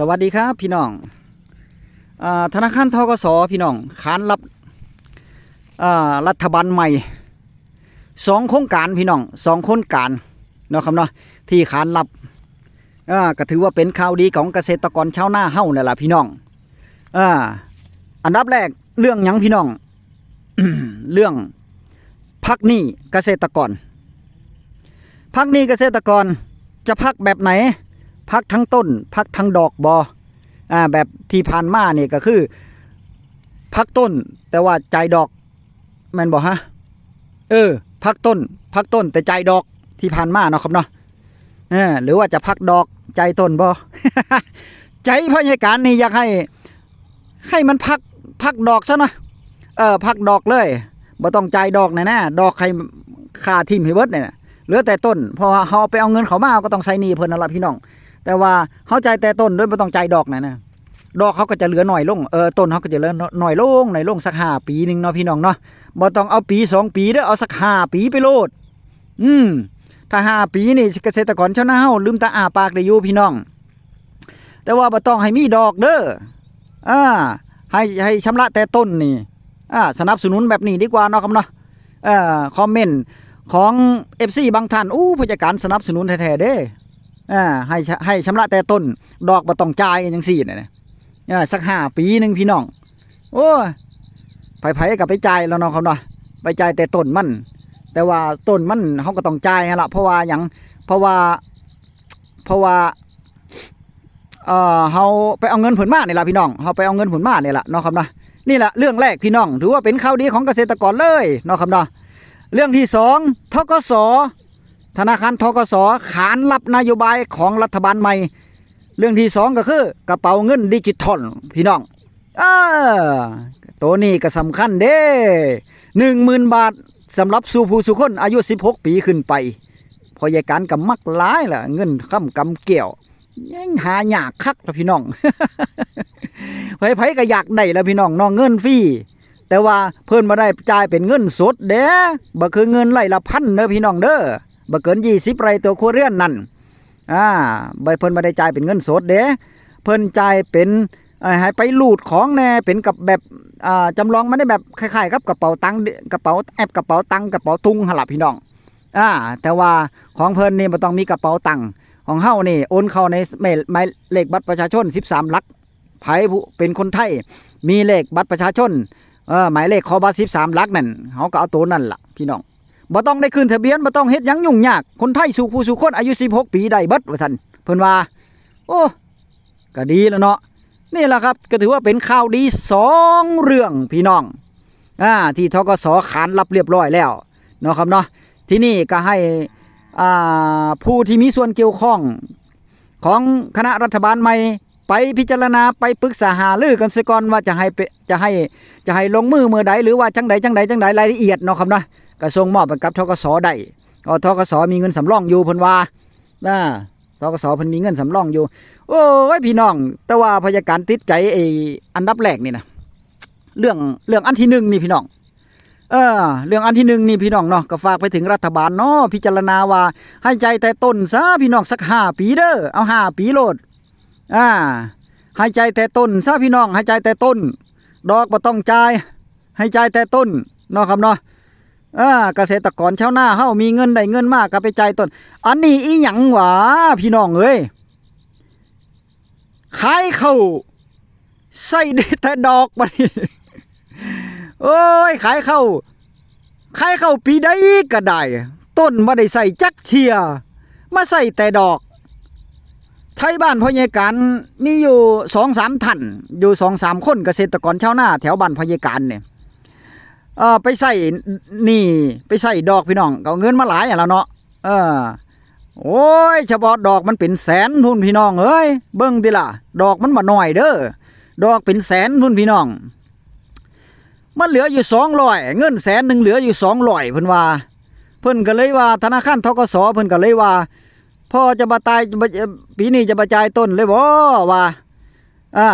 สวัสดีครับพี่น้องอธนาคารทกสพี่น้องขานรับรัฐบาลใหม่สองโครงการพี่น้องสองโครงการเนาะครับเนาะที่ขานรับก็ถือว่าเป็นข่าวดีของเกษตรกรชาวนาเฮ้าเนี่นแหละพี่น้องออันดับแรกเรื่องยังพี่น้องเรื่องพักหนี้เกษตรกรพักหนี้เกษตรกรจะพักแบบไหน พักทั้งต้น พักทั้งดอกบออ่าแบบที่ผ่านมาเนี่ยก็คือ พักต้น แต่ว่าใจายดอกแม่นบอกฮะเออ พักต้น พักต้น แต่ใจายดอกที่ผ่านมาเนาะครับเนาะเออหรือว่าจะพักดอกใจต้นบอใจพยาการนี่อยากให้ ให้มันพักพักดอกซะน่อยเออพักดอกเลยบ่ต้องใจายดอกแน่แนะดอกใครค่าทิมให้เบิดเนี่ยเหลือแต่ต้น เพราะว่าเขาไปเอาเงินเขามาก็ต้องใช้หนี้เพิ่นนั่นละพี่น้อง แต่ว่าเข้าใจแต่ต้นด้วยไม่ต้องใจดอกนะนะดอกเขาก็จะเหลือหน่อยลงเออต้นเขาก็จะเหลือหน่อยลงหน่อยลงสักห้าปีหนึ่งเนาะพี่น้องเนาะบ่ต้องเอาปีสองปีเด้อเอาสักห้าปีไปโลด อืมถ้าห้าปีนี่เกษตรกรชาวนาเฮาลืมตาอ้าปากได้อยู่พี่น้อง แต่ว่าบ่ต้องให้มีดอกเด้ออ่าให้ให้ชำระแต่ต้นนี่อ่าสนับสนุนแบบนี้ดีกว่าเนาะครับเนาะเอ่อคอมเมนต์ของ FC บางท่านอู้ผู้จัดการสนับสนุนแท้ๆเด้ อ่าให้ให้ชำระแต่ต้น ดอกบ่ต้องจ่ายจังซี่น่ะนะอ่าสักห้าปีหนึ่งพี่น้อง โอ้ยไผๆก็ไปจ่ายแล้วนาะครับเนาะไปจ่ายแต่ต้นมัน แต่ว่าต้นมันเฮาก็ต้องจ่ายหั่นล่ะเพราะว่าหยังเพราะว่า เพราะว่าเอ่อเฮาไปเอาเงินผลมานี่ละพี่น้องเฮาไปเอาเงินผลมานี่ล่ะเนาะครับเนาะนี่แหละเรื่องแรกพี่น้องถือว่าเป็นข่าวดีของเกษตรกรเลยเนาะครับเนาะเรื่องที่สองทกส ธนาคารทกสขานรับนโยบายของรัฐบาลใหม่ เรื่องที่สองก็คือกระเป๋าเงินดิจิทัลพี่น้องเออตัวนี้ก็สำคัญเด้หนึ่งหมื่นบาทสำหรับสู่ผู้สุคนอายุ 16 ปีขึ้นไปพอยายการกับมักหลายล่ะ เงินค้ำกำเกี่ยวยังหายากคักละพี่น้องไผๆก็อยากได้ละพี่น้องน้องเงินฟรีแต่ว่าเพิ่นมาได้จ่ายเป็นเงินสดเด้บ่คือเงินไล่ละพันเด้อพี่น้องเด้อ บ่เกินยี่สิบไรตัวครัวเรือนนั่นอ่าใบเพิ่นมาได้จ่ายเป็นเงินสดเด้เพิ่นจ่ายเป็นเอ่อให้ไปลูดของแน่เป็นกับแบบอ่าจำลองมันได้แบบคล้ายๆกับกระเป๋าตังกระเป๋าแอปกระเป๋าตังกระเป๋าทุงหนล่ะพี่น้องอ่าแต่ว่าของเพิ่นนี่บ่ต้องมีกระเป๋าตังของเฮานี่โอนเข้าในหมายหมายเลขบัตรประชาชน 13 หลักไผผู้เป็นคนไทย มีเลขบัตรประชาชนเออหมายเลขคอบัตร13 หลักนั่นเฮาก็เอาตัวนั่นล่ะพี่น้อง บ่ต้องได้ขึ้นทะเบียนบ่ต้องเฮ็ดยังยุ่งยาก คนไทยสู่ผู้สู่คนอายุ 16 ปีได้เบิดว่าซั่นเพิ่นว่า โอ้ก็ดีแล้วเนาะนี่แหละครับก็ถือว่าเป็นข่าวดีสองเรื่องพี่น้องอ่าที่ทกสขานรับเรียบร้อยแล้วเนาะครับเนาะที่นี่ก็ให้อ่าผู้ที่มีส่วนเกี่ยวข้องของคณะรัฐบาลใหม่ไปพิจารณาไปปรึกษาหารือกันซะก่อนว่าจะให้จะให้จะให้ลงมือเมื่อใดหรือว่าจังใดจังใดจังใดรายละเอียดเนาะครับเนาะ กระทรวงมอบให้กับทกสได้ก็ทกสมีเงินสำรองอยู่เพิ่นว่านะทกสเพิ่นมีเงินสำรองอยู่ โอ้ยพี่น้อง แต่ว่าพยาการติดใจไอ้อันดับแรกนี่นะเรื่องเรื่องอันที่หนึ่งนี่พี่น้องเออเรื่องอันที่หนึ่งนี่พี่น้องเนาะก็ฝากไปถึงรัฐบาลเนาะพิจารณาว่าให้ใจแต่ต้นซะพี่น้องสักห้าปีเด้อเอาห้าปีโหลดอ่าให้ใจแต่ต้นซะพี่น้องให้ใจแต่ต้น ดอกบ่ต้องจ่ายให้ใจแต่ต้นเนาะครับเนาะ อ่าเกษตรกรชาวนาเฮามีเงินได้เงินมากก็ไปจ่ายต้น อันนี้อีหยังหวะพี่น้องเอ้ยขายเข้าวใส่ได้แต่ดอกบัดนี้โอ้ยขายเข้าวขายเข้าวปีใดก็ได้ ต้นบ่ได้ใส่จักเชียมาใส่แต่ดอกไทยบ้านพ่อใหญ่การมีอยู่สองสามท่านอยู่สองสามคนเกษตรกรชาวนาแถวบ้านพ่อใหญ่การเนี่ย เออไปใส่นี่ ไปใส่ดอกพี่น้องเอาเงินมาหลายอย่างแล้วเนาะเออโอ้ยเฉพาะดอกมันเป็นแสนทุนพี่น้องเอ้ยเบิ่งดิล่ะ ดอกมันมาหน่อยเด้อดอกเป็นแสนทุนพี่น้อง มันเหลืออยู่สองร้อยเงินแสนหนึ่งเหลืออยู่สองร้อยเพิ่นว่า เพิ่นก็เลยว่าธนาคารทกสเพิ่นก็เลยว่าพ่อจะมาตายปีนี้จะมาจ่ายต้นเลยบ่ว่าอ่า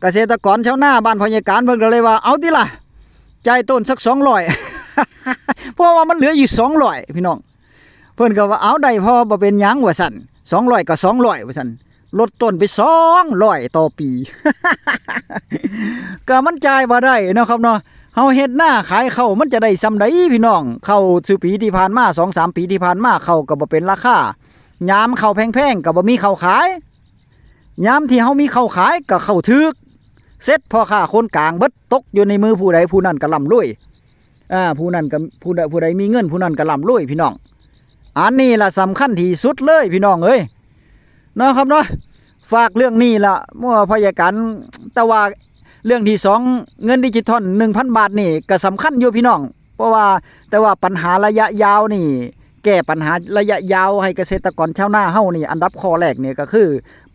เกษตรกรชาวนาบ้านพญาการเพิ่นก็เลยว่าเอาดิล่ะ จ่ายต้นสักสองร้อยเพราะว่ามันเหลืออยู่สองร้อยพี่น้อง เพิ่อนก็ว่าเอาได้พอบ่เป็นยังว่าสั่นสองร้อยก็สองร้อยว่าสั่นลดต้นไปสองร้อยต่อปี ก็มันจ่ายบ่ได้นะครับเนาะเฮาเฮ็ดหน้าขายเข้ามันจะได้ซำใดพี่น้อง เข้าสุปีที่ผ่านมา2-3ปีที่ผ่านมาเข้าก็บ่เป็นราคายามเข้าแพงๆก็บ่มีเข้าขายยามที่เฮามีเข้าขายก็เข้าวถึก เสร็จพ่อค้าคนกลางเบิดตกอยู่ในมือผู้ใดผู้นั้นก็ร่ำรวยอ่าผู้นั้นก็ผู้ใดผู้ใดมีเงินผู้นั้นก็ร่ำรวยพี่น้อง อันนี้ล่ะสำคัญที่สุดเลยพี่น้องเอ้ยเนาะครับเนาะฝากเรื่องนี้ล่ะเมื่อพยาการแต่ว่าเรื่องที่สองเงินดิจิทัลหนึ่งพันบาทนี่ก็สำคัญอยู่พี่น้อง เพราะว่าแต่ว่าปัญหาระยะยาวนี่ แก้ปัญหาระยะยาวให้เกษตรกรชาวนาเฮานี่ อันดับข้อแรกเนี่ยก็คือ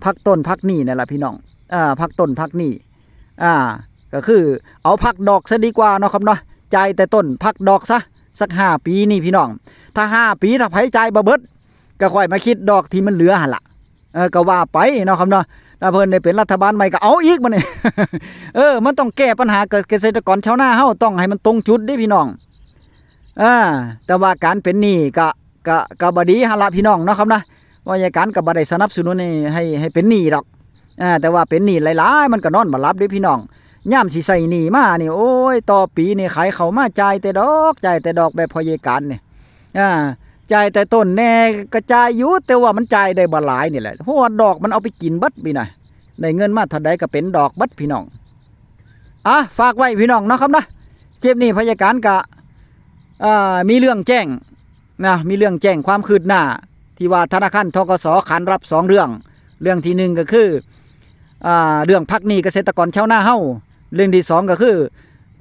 พักต้นพักหนี้นั่แหละพี่น้องอ่าพักต้นพักหนี้ อ่าก็คือเอาพักดอกซะดีกว่าเนาะครับเนาะจ่ายแต่ต้นพักดอกซะสักห้าปีนี่พี่น้อง ถ้าห้าปีถ้าไผจ่ายบ่เบิดก็ค่อยมาคิดดอกที่มันเหลือหั่นละเออก็ว่าไปเนาะครับเนาะถ้าเพิ่นได้เป็นรัฐบาลใหม่ก็เอาอีกบัดนี้เออ มันต้องแก้ปัญหากับเกษตรกรชาวนาเฮาต้องให้มันตรงจุดด้พี่น้องอ่าแต่ว่าการเป็นหนี้ก็ก็ก็บ่ดีหั่นละพี่น้องเนาะครับนะว่าการก็บ่ได้สนับสนุนให้ให้เป็นหนี้ดอก อ่าแต่ว่าเป็นหนี้หลายๆ มันก็นอนบ่หลับด้วยพี่น้องย่ามสิใส่หนี้มานี่โอ้ยต่อปีนี่ขายเขามาจ่ายแต่ดอกจ่ายแต่ดอกแบบพอเยการนี่อ่าจ่ายแต่ต้นแน่กระจายอยู่แต่ว่ามันจ่ายได้บ่หลายนี่แหละเพราะว่าดอกมันเอาไปกินบัดพี่น่ะได้เงินมาเท่าใดก็เป็นดอกบัดพี่น้องอะฝากไว้พี่น้องเนาะครับนะคลิปนี้พยาการกะอ่ามีเรื่องแจ้งนะมีเรื่องแจ้งความคืบหน้า ที่ว่าธนาคารทกสขานรับสองเรื่อง เรื่องที่หนึ่งก็คือ เรื่องพักหนี้เกษตรกรชาวนาเฮาเรื่องที่สองก็คือ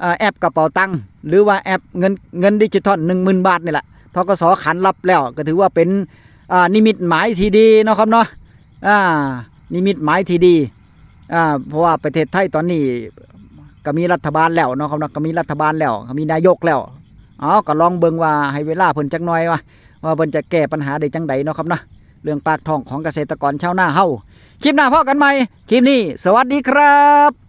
อแอปกระเป๋าตังค์หรือว่าแอปเงินเงินดิจิทัลหนึ่งหมื่นบาทนี่แหละทกสขันรับแล้วก็ถือว่าเป็นนิมิตหมายที่ดีนะครับเนาะนิมิตหมายที่ดีเพราะว่าประเทศไทยตอนนี้ก็มีรัฐบาลแล้วนะครับเนาะก็มีรัฐบาลแล้วก็มีนายกแล้วอ๋อก็ลองเบิ่งว่าให้เวลาเพิ่นจักหน่อยว่าว่าเพิ่นจะแก้ปัญหาได้จังใดเนาะครับเนาะเรื่องปากท้องของเกษตรกรชาวนาเฮา คลิปหน้าพ่อกันใหม่ คลิปนี้ สวัสดีครับ